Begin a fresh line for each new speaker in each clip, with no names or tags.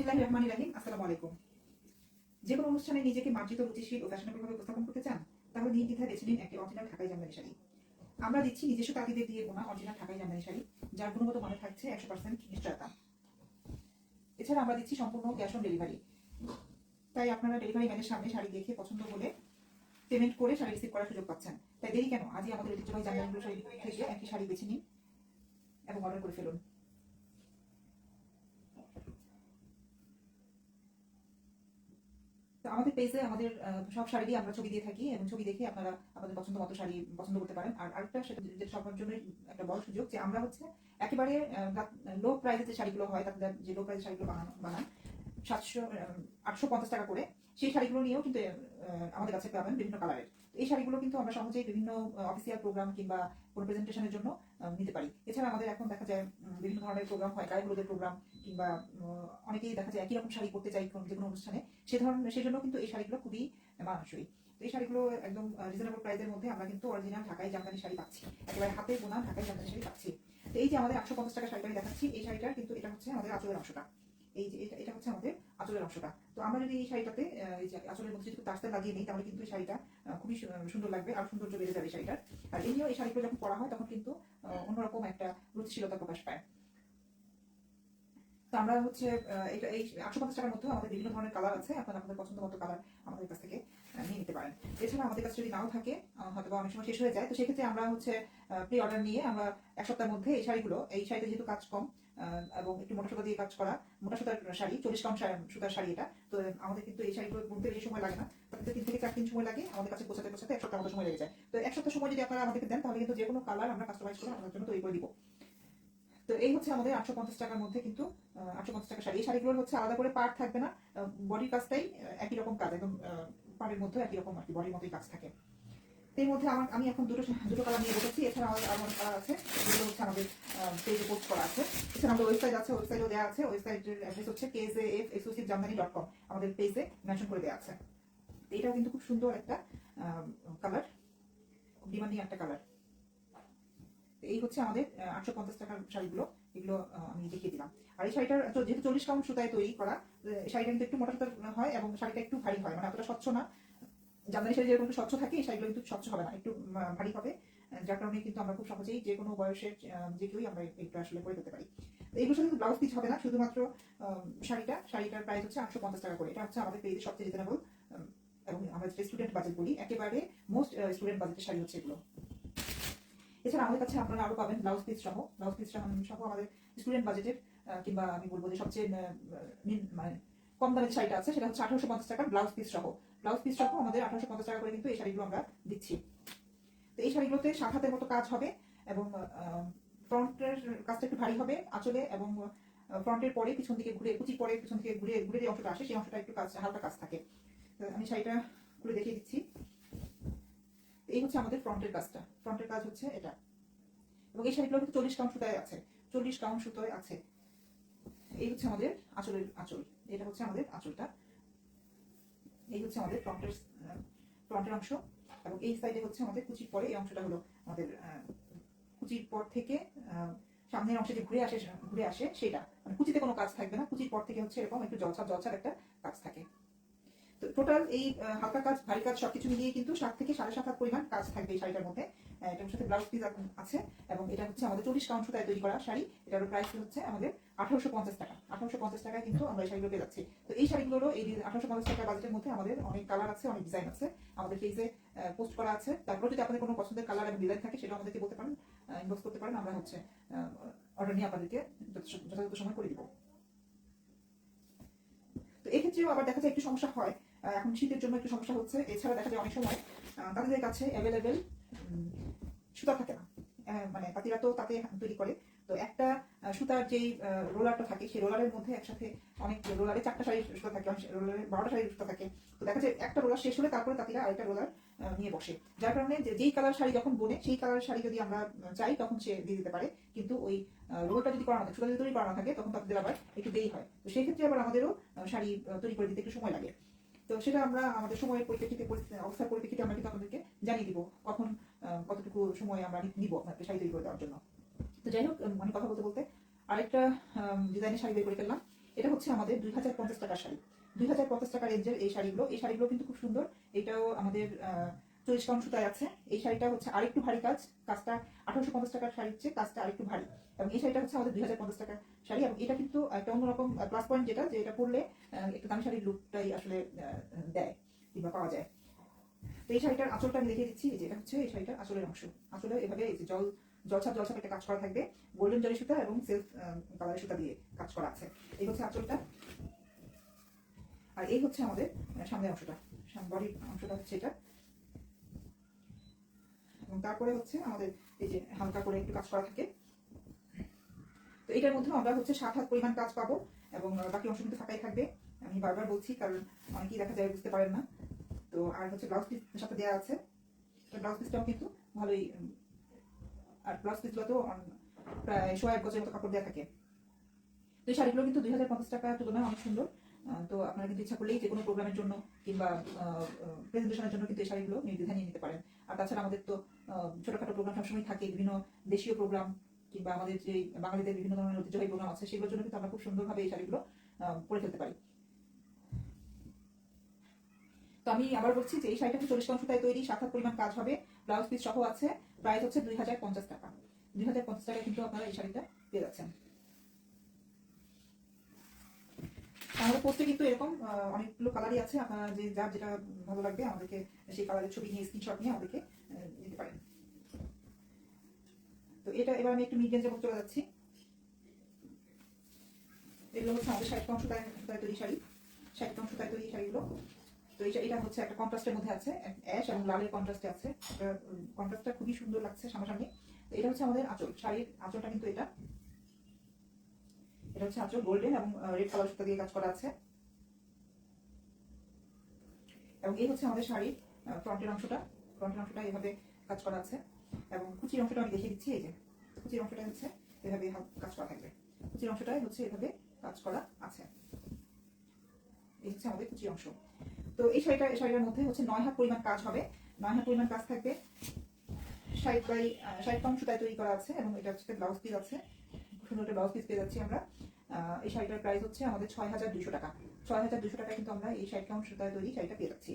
বিসমিল্লাহ রহমান রাহিম আসসালামু আলাইকুম। যে কোনো অনুষ্ঠানে নিজেকে মার্জিত, রুচিশীল ও ফ্যাশনেবল উপস্থাপন করতে চান, তাহলে নির্দ্বিধায় বেছে নিন একটি অরিজিনাল ঢাকাই জামদানি শাড়ি। আমরা দিচ্ছি নিজস্ব তাঁতিদের দিয়ে বোনা অরিজিনাল ঢাকাই জামদানি শাড়ি, যার গুণগত মানে থাকছে একশো পার্সেন্ট নিশ্চয়তা। এছাড়া আমরা দিচ্ছি সম্পূর্ণ ক্যাশ অন ডেলিভারি। তাই আপনারা ডেলিভারি ম্যানের সামনে শাড়ি দেখে পছন্দ হলে পেমেন্ট করে শাড়ি রিসিভ করার সুযোগ পাচ্ছেন। তাই দেরি কেন? আজই আমাদের ঐতিহ্যবাহী জামদানিগুলো শাড়ি থেকে একটি শাড়ি বেছে নিন এবং অর্ডার করে ফেলুন। আমাদের পেজে আমাদের সব শাড়ি আমরা ছবি দিয়ে থাকি এবং ছবি দেখে আপনারা আপনাদের পছন্দ মতো শাড়ি পছন্দ করতে পারেন। আর আরেকটা সেটা সবার জন্য একটা বড় সুযোগ যে আমরা হচ্ছে একেবারে লো প্রাইসের যে শাড়িগুলো হয় তাদের যে লো প্রাইসের শাড়িগুলো বানানো, বানান, সাতশো আটশো পঞ্চাশ টাকা করে সেই শাড়িগুলো নিয়েও কিন্তু আমাদের কাছে পাবেন বিভিন্ন কালারের এই শাড়িগুলো কিন্তু আমরা সহজেই বিভিন্ন অফিসিয়াল প্রোগ্রাম কিংবা কোনো প্রেজেন্টেশনের জন্য নিতে পারি। এছাড়া আমাদের এখন দেখা যায় বিভিন্ন ধরনের প্রোগ্রাম হয় গায়ে হলুদের প্রোগ্রাম কিংবা অনেকেই দেখা যায় একই রকম শাড়ি পরতে চাই কোনো যে কোনো অনুষ্ঠানে। সে ধরনের সেই জন্য কিন্তু এই শাড়িগুলো খুবই মানানসই। তো এই শাড়িগুলো একদম রিজনেবল প্রাইসের মধ্যে আমরা কিন্তু অরিজিনাল ঢাকাই জামদানি শাড়ি পাচ্ছি। একেবারে হাতে বোনা ঢাকাই জামদানি শাড়ি পাচ্ছি। তো এই যে আমাদের একশো পঞ্চাশ টাকা শাড়িটা দেখাচ্ছি, এই শাড়িটা কিন্তু এটা হচ্ছে আমাদের আঁচলের অংশটা। এই যে এটা হচ্ছে আমাদের আঁচলের অংশটা। তো আমরা যদি এই শাড়িটাতে এই যে আঁচলের মধ্যে যদি তাস্তে লাগিয়ে নিই, তাহলে কিন্তু এই শাড়িটা খুবই সুন্দর লাগবে আর সৌন্দর্য বেড়ে যাবে শাড়িটার। আর এমনিও এই শাড়িগুলো যখন পরা হয়, তখন কিন্তু অন্যরকম একটা রুচিশীলতা প্রকাশ পায়। তো আমরা হচ্ছে এটা এই আটশো পঞ্চাশ টাকার মধ্যেও আমাদের বিভিন্ন ধরনের কালার আছে। আপনারা আপনাদের পছন্দ মতো কালার আমাদের কাছ থেকে নিয়ে নিতে পারেন। এছাড়া আমাদের কাছে যদি নাও থাকে হয়তো অনেক সময় শেষ হয়ে যায়, তো সেক্ষেত্রে আমরা হচ্ছে প্রি অর্ডার নিয়ে আমরা এক সপ্তাহের মধ্যে এই শাড়িগুলো, এই শাড়িতে যেহেতু কাজ কম এবং একটু মোটা সুতা দিয়ে কাজ করা মোটা সুতার শাড়ি, চল্লিশ কাউন্ট সুতার শাড়ি এটা। তো আমাদের কিন্তু এই শাড়িগুলো বুনতে বেশি সময় লাগে না। তাতে তিন থেকে চার দিন সময় লাগে আমাদের কাছে পৌঁছাতে পৌঁছাতে, এক সপ্তাহ সময় লেগে যায়। তো এক সপ্তাহ সময় যদি আপনারা আমাদেরকে দেন, তাহলে কিন্তু যে কোনো কালার আমরা কাস্টমাইজ করে আপনাদের জন্য তৈরি করে দিব। তো এই হচ্ছে আমাদের আটশো পঞ্চাশ টাকার মধ্যে কিন্তু আটশো পঞ্চাশ টাকা শাড়ি। এই শাড়িগুলোর হচ্ছে আলাদা করে পার্ট থাকবে না। বডির কাজটাই একই রকম কাজ, একদম পাড়ের মধ্যে একই রকম আর কি বডির মতোই কাজ থাকে। এর মধ্যে আমার, আমি এখন দুটো দুটো কালার নিয়ে বসেছি। এছাড়া আমাদের অনেক কালার আছে। যেগুলো হচ্ছে আমাদের পেজে পোস্ট করা আছে। এছাড়া আমাদের ওয়েবসাইট আছে ওয়েবসাইটও দেওয়া আছে। ওয়েবসাইটের অ্যাড্রেস হচ্ছে K J F exclusive Jamdani dot com আমাদের পেজে মেনশন করে দেওয়া আছে। এটাও কিন্তু খুব সুন্দর একটা কালার খুব ডিমান্ডিং একটা কালার এই হচ্ছে আমাদের আটশো পঞ্চাশ টাকার শাড়িগুলো। এগুলো আমি দেখিয়ে দিলাম। আর এই শাড়িটার যেহেতু চল্লিশ কাউন্ট সুতায় তৈরি করা শাড়িটা কিন্তু একটু মোটা সুতার হয় এবং শাড়িটা একটু ভারী হয়। মানে অতটা স্বচ্ছ না। জামদানি শাড়ি যেরকম স্বচ্ছ থাকে এই শাড়িগুলো কিন্তু স্বচ্ছ হবে না, একটু ভারী হবে। যার কারণে কিন্তু আমরা খুব সহজেই যে কোনো বয়সের যে কেউই আমরা এটা আসলে করে ফেলতে পারি। এইগুলো সাথে ব্লাউজ পিস হবে না, শুধুমাত্র শাড়িটা, শাড়িটার প্রাইস হচ্ছে আটশো পঞ্চাশ টাকা করে। এটা হচ্ছে আমাদের পেজে সবচেয়ে রিজনেবল এবং আমরা যে স্টুডেন্ট বাজেট বলি, একেবারে মোস্ট স্টুডেন্ট বাজেটের শাড়ি হচ্ছে এগুলো। এছাড়া আমাদের কাছে আপনারা আরও পাবেন ব্লাউজ পিস সহ। ব্লাউজ পিস সহ আমাদের স্টুডেন্ট বাজেটের কিংবা আমি বলব যে সবচেয়ে মানে কম দামের শাড়িটা আছে, সেটা হচ্ছে আঠারোশো পঞ্চাশ টাকার ব্লাউজ পিস সহ। ব্লাউজ পিস সহ আমাদের আঠারোশো পঞ্চাশ টাকা করে কিন্তু এই শাড়িগুলো আমরা দিচ্ছি। তো এই শাড়িগুলোতে হাতের মতো কাজ হবে এবং ফ্রন্টের কাজটা একটু ভারী হবে আঁচলে এবং ফ্রন্টের পরে পিছন দিকে ঘুরে কুচি পরে পিছন দিকে ঘুরে ঘুরে যে অংশটা আসে সেই অংশটা একটু কাজ, হালকা কাজ থাকে। আমি শাড়িটা খুলে দেখিয়ে দিচ্ছি। এই হচ্ছে আমাদের ফ্রন্টের কাজটা। ফ্রন্টের কাজ হচ্ছে এটা। এবং এই শাড়িগুলো কিন্তু চল্লিশ কাউন্ট সুতায় আছে। চল্লিশ কাউন্ট সুতোয় আছে। এই হচ্ছে আমাদের আঁচলের আঁচল। এটা হচ্ছে আমাদের আঁচলটা। এই হচ্ছে আমাদের ফ্রন্টের ফ্রন্টের অংশ এবং এই সাইডে হচ্ছে আমাদের কুচির পরে এই অংশটা হলো আমাদের কুচির পর থেকে সামনের অংশে যে ঘুরে আসে ঘুরে আসে সেটা। মানে কুচিতে কোনো কাজ থাকবে না, কুচির পর থেকে হচ্ছে এরকম একটু জলছাপ জলছাপ একটা কাজ থাকে। তো টোটাল এই হালকা কাজ, ভারী কাজ সবকিছু মিলিয়ে কিন্তু সাত থেকে সাড়ে সাত হাত পরিমাণ কাজ থাকবে এই শাড়িটার মধ্যে। এটার সাথে ব্লাউজ পিস আছে এবং এটা হচ্ছে আমাদের চল্লিশ কাউন্ট সুতায় তৈরি করা শাড়ি। এটার প্রাইস হচ্ছে আমাদের আঠারোশো পঞ্চাশ টাকা। আঠারোশো পঞ্চাশ টাকায় কিন্তু আমরা এই শাড়িগুলো পেয়ে যাচ্ছি। তো এই শাড়িগুলোরও এই আঠারোশো পঞ্চাশ টাকা বাজেটের মধ্যে আমাদের অনেক কালার আছে, অনেক ডিজাইন আছে। আমাদের পেজে পোস্ট করা আছে তারপর যদি আপনাদের কোনো পছন্দের কালার এবং ডিজাইন থাকে, সেটাও আমাদেরকে বলতে পারেন ইনবক্স করতে পারেন, আমরা হচ্ছে অর্ডার নিয়ে আপনাদেরকে যথাযথ সময় করে দিব। তো এক্ষেত্রেও আবার দেখা যায় একটু সমস্যা হয়। এখন শীতের জন্য একটু সমস্যা হচ্ছে। এছাড়া দেখা যায় অনেক সময় তাদের কাছে অ্যাভেলেবেল সুতা থাকে না। মানে তাঁতিরা তো তাতে তৈরি করে। তো একটা সুতার যেই রোলারটা থাকে, সেই রোলারের মধ্যে একসাথে অনেক রোলারে চারটা শাড়ি সুতা থাকে রোলারে বারোটা শাড়ি সুতা থাকে। তো দেখা যায় একটা রোলার শেষ হলে তারপরে তাঁতিরা আরেকটা রোলার নিয়ে বসে। যার কারণে যেই কালার শাড়ি যখন বোনে, সেই কালার শাড়ি যদি আমরা চাই, তখন সে দিয়ে দিতে পারে। কিন্তু ওই রোলটা যদি করানো থাকে, সুতা যদি তৈরি করানো থাকে, তখন তাদের আবার একটু দেরি হয়। তো সেই ক্ষেত্রে আবার আমাদেরও শাড়ি তৈরি করে দিতে একটু সময় লাগে। তো সেটা আমরা আমাদের সময়ের পরিপ্রেক্ষিতে অবস্থার পরিপ্রেক্ষিতে আমরা কিন্তু আপনাদেরকে জানিয়ে দিব কখন কতটুকু সময় আমরা নিব আপনাকে শাড়ি তৈরি করে দেওয়ার জন্য। তো যাই হোক মানে কথা বলতে বলতে আরেকটা ডিজাইনের শাড়ি বের করে ফেললাম। এটা হচ্ছে আমাদের দুই হাজার পঞ্চাশ টাকার শাড়ি। দুই হাজার পঞ্চাশ টাকা রেঞ্জের এই শাড়িগুলো। এই শাড়িগুলো কিন্তু খুব সুন্দর। এটাও আমাদের চল্লিশ কাউন্ট সুতায় আছে। এই শাড়িটা হচ্ছে আরেকটু ভারী কাজ। কাজটা আঠারোশো পঞ্চাশ টাকার শাড়ির চেয়ে কাজটা আরেকটু ভারী। এবং এই শাড়িটা হচ্ছে আমাদের দুই হাজার পঞ্চাশ টাকার শাড়ি। এবং এটা কিন্তু একটা অন্যরকম প্লাস পয়েন্ট যেটা, যে এটা পরলে একটু দামি শাড়ির লুকটাই আসলে দেয় কিংবা পাওয়া যায়। তো এই শাড়িটার আঁচলটা আমি দেখিয়ে দিচ্ছি। যে এটা হচ্ছে, এই শাড়িটার আঁচলের অংশ। আঁচলে এভাবে জল জলছাপ জলছাপ একটা কাজ করা থাকবে। গোল্ডেন জরি সুতা এবং সেলফ কালারের সুতা দিয়ে কাজ করা আছে। এই হচ্ছে আঁচলটা। আর এই হচ্ছে আমাদের আহ, সামনের অংশটা। বডির অংশটা হচ্ছে এটা। এবং তারপরে হচ্ছে আমাদের এই যে হালকা করে একটু কাজ করা থাকে। তো এটার মধ্যে আমরা হচ্ছে সাত হাত পরিমাণ কাজ পাবো এবং বাকি অংশ কিন্তু ফাঁকাই থাকবে। আমি বারবার বলছি কারণ অনেকেই দেখা যায় বুঝতে পারেন না। তো আর হচ্ছে ব্লাউজ পিস সাথে দেওয়া আছে। ব্লাউজ পিসটাও কিন্তু ভালোই আর ব্লাউজ পিসগুলো তো অন- প্রায় সোয়া এক গজের মতো কাপড় দেওয়া থাকে। তো এই শাড়িগুলো কিন্তু দুই হাজার পঞ্চাশ টাকার তুলনায় অনেক সুন্দর। তো আপনারা কিন্তু ইচ্ছা করলেই যে কোনো প্রোগ্রামের জন্য কিংবা প্রেজেন্টেশনের জন্য কিন্তু এই শাড়িগুলো নির্দ্বিধায় নিয়ে নিতে পারেন। আর তাছাড়া আমাদের তো ছোটখাটো প্রোগ্রাম সবসময় থাকে, বিভিন্ন দেশীয় প্রোগ্রাম কিংবা আমাদের যে বাঙালিদের বিভিন্ন ধরনের ঐতিহ্যবাহী প্রোগ্রাম আছে, সেগুলোর জন্য কিন্তু আমরা খুব সুন্দরভাবে এই শাড়িগুলো পরে ফেলতে পারি। তো আমি আবার বলছি যে এই শাড়িটা চল্লিশ কাউন্ট সুতায় তৈরি সাত পরিমাণ কাজ হবে, ব্লাউজ পিস সহ আছে প্রাইস হচ্ছে দুই হাজার পঞ্চাশ টাকা। দুই হাজার পঞ্চাশ টাকায় কিন্তু আপনারা এই শাড়িটা পেয়ে যাচ্ছেন। আমাদের পোস্টে কিন্তু এরকম অনেকগুলো কালারই আছে, আপনারা যে যার যেটা ভালো লাগবে আমাদেরকে সেই কালারের ছবি নিয়ে স্ক্রিনশট নিয়ে আমাদেরকে দিতে পারেন। তো এটা এবার আমি একটু মিড রেঞ্জের মধ্যে চলে যাচ্ছি। এগুলো হচ্ছে আমাদের ষাট অংশ সুতায় তৈরি শাড়ি। ষাট অংশ সুতায় তৈরি শাড়িগুলো। তো এটা এটা হচ্ছে একটা কন্ট্রাস্টের মধ্যে আছে অ্যাশ এবং লালের কন্ট্রাস্টে আছে। কন্ট্রাস্টটা খুবই সুন্দর লাগছে সামনাসামনি। তো এটা হচ্ছে আমাদের আঁচল, শাড়ির আঁচলটা কিন্তু এটা। এটা হচ্ছে আঁচল গোল্ডেন এবং রেড কালার সুতা দিয়ে কাজ করা আছে। এবং এই হচ্ছে আমাদের শাড়ির ফ্রন্টের অংশটা। ফ্রন্টের অংশটা এভাবে কাজ করা আছে। এবং কুচির অংশটা আমি দেখিয়ে দিচ্ছি, এই যে, কুচির অংশটা হচ্ছে এভাবে কাজ করা থাকবে। কুচির অংশটাই হচ্ছে এভাবে কাজ করা আছে। এই হচ্ছে আমাদের কুচির অংশ। তো এই শাড়িটা শাড়িটার মধ্যে হচ্ছে নয় হাত পরিমাণ কাজ হবে। নয় হাত পরিমাণ কাজ থাকবে। ষাট বাই ষাট পাউন্ড সুতায় তৈরি করা আছে এবং এটা হচ্ছে ব্লাউজ পিস আছে। সুন্দর একটা ব্লাউজ পিস পেয়ে যাচ্ছি আমরা। এই শাড়িটার প্রাইস হচ্ছে আমাদের ছয় হাজার দুশো টাকা। ছয় হাজার দুশো টাকা কিন্তু আমরা এই ষাট পাউন্ড সুতায় তৈরি শাড়িটা পেয়ে যাচ্ছি।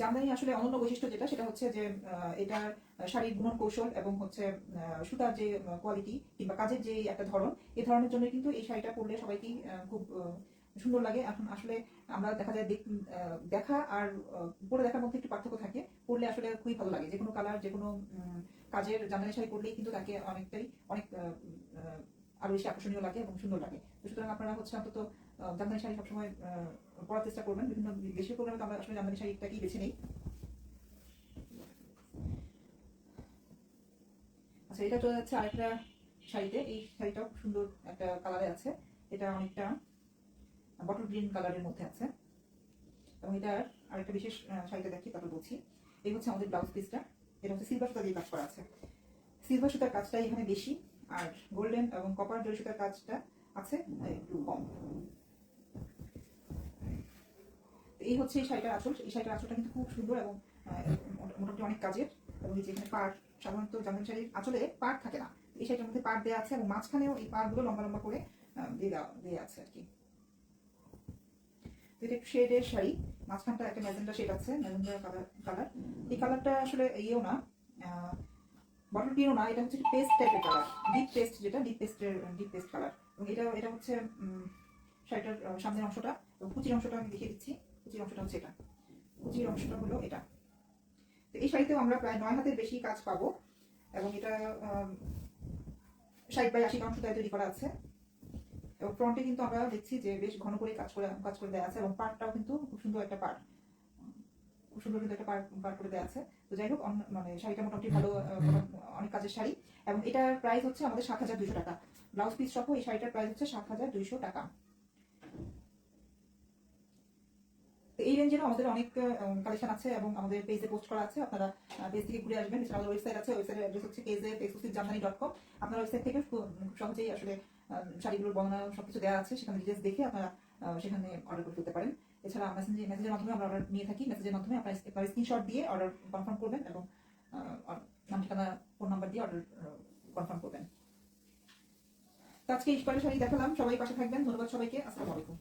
জামদানি আসলে অনন্য বৈশিষ্ট্য যেটা, সেটা হচ্ছে যে এটার শাড়ির গুণন কৌশল এবং হচ্ছে সুতার যে কোয়ালিটি কিংবা কাজের যে একটা ধরন এই ধরনের জন্য কিন্তু এই শাড়িটা পরলে সবাইকেই খুব সুন্দর লাগে। এখন আসলে আমরা দেখা যায় দেখা আর পরে দেখার মধ্যে একটু পার্থক্য থাকে। পরলে আসলে খুবই ভালো লাগে। যে কোনো কালার যে কোনো কাজের জামদানি শাড়ি পরলেই কিন্তু তাকে অনেকটাই, অনেক আহ, আহ, আরও বেশি আকর্ষণীয় লাগে এবং সুন্দর লাগে। তো সুতরাং আপনারা হচ্ছে অন্তত জামদানি শাড়ি সবসময় পরার চেষ্টা করবেন। বিভিন্ন দেশীয় প্রোগ্রামে তো আমরা আসলে জামদানি শাড়িটাকেই বেছে নেই। আচ্ছা এটা চলে যাচ্ছে আরেকটা শাড়িতে। এই শাড়িটাও সুন্দর একটা কালারে আছে। এটা অনেকটা বটল গ্রিন কালারের মধ্যে আছে। এবং এটার আরেকটা বিশেষ শাড়িটা দেখি তারপর বলছি। এই হচ্ছে আমাদের ব্লাউজ পিসটা এটা হচ্ছে সিলভার সুতা দিয়ে কাজ করা আছে। সিলভার সুতার কাজটা এখানে বেশি। আর গোল্ডেন এবং কপার জরি সুতার কাজটা আছে, একটু কম। এই হচ্ছে এই শাড়িটার আঁচল। এই শাড়িটার আঁচলটা কিন্তু খুব সুন্দর এবং মোটামুটি অনেক কাজের। এবং এই যে এখানে পাড়, সাধারণত জামদানি শাড়ির আঁচলে পাড় থাকে না। এই শাড়িটার মধ্যে পাড় দেওয়া আছে এবং মাঝখানেও এই পাড়গুলো লম্বা লম্বা করে দিয়ে দেওয়া, দিয়ে আছে আর কি। এটা একটু শেডের শাড়ি। মাঝখানটা একটা ম্যাজেন্ডা শেড আছে ম্যাজেন্ডা কালার কালার। এই কালারটা আসলে ইয়েও না বটল গ্রিনও না, এটা হচ্ছে পেস্ট টাইপের কালার ডিপ পেস্ট যেটা ডিপ পেস্টের ডিপ পেস্ট কালার এবং এটা এটা হচ্ছে শাড়িটার সামনের অংশটা এবং কুচির অংশটা আমি দেখিয়ে দিচ্ছি। কুচির অংশটা হচ্ছে এটা। কুচির অংশটা হলো এটা। তো এই শাড়িতেও আমরা প্রায় নয় হাতের বেশি কাজ পাবো। এবং এটা ষাট বাই আশি সুতায় তৈরি করা আছে। এবং ফ্রন্টে কিন্তু আমরা দেখছি যে বেশ ঘন করে কাজ করে কাজ করে দেওয়া আছে। এবং পার্টটাও কিন্তু খুব সুন্দর একটা পার্ট খুব সুন্দর কিন্তু একটা পার্ট পার্ট করে দেওয়া আছে। তো যাই হোক মানে শাড়িটা মোটামুটি ভালো অনেক কাজের শাড়ি, এবং এটার প্রাইস হচ্ছে আমাদের সাত হাজার দুইশো টাকা। ব্লাউজ পিস সহ এই শাড়িটার প্রাইস হচ্ছে সাত হাজার দুইশো টাকা। এই রেঞ্জেরও আমাদের অনেক কালেকশন আছে এবং আমাদের পেজে পোস্ট করা আছে। আপনারা পেজ থেকে ঘুরে আসবেন। এছাড়া ওয়েবসাইট আছে। ওয়েবসাইটের অ্যাড্রেস হচ্ছে পেজে এক্সক্লুসিভ জামদানি ডট কম আপনার ওয়েবসাইট থেকে খুব সহজেই আসলে শাড়িগুলোর বর্ণনা, সবকিছু দেওয়া আছে। সেখানে ডিটেলস দেখে আপনারা সেখানে অর্ডার করে ফেলতে পারেন। এছাড়া মেসেঞ্জের মেসেজের মাধ্যমে আমরা অর্ডার নিয়ে থাকি। মেসেজের মাধ্যমে আপনার স্ক্রিনশট দিয়ে অর্ডার কনফার্ম করবেন এবং নাম ঠিকানা ফোন নাম্বার দিয়ে অর্ডার কনফার্ম করবেন। আজকে কয়টা শাড়ি দেখালাম। সবাই পাশে থাকবেন। ধন্যবাদ সবাইকে। আসসালামু আলাইকুম।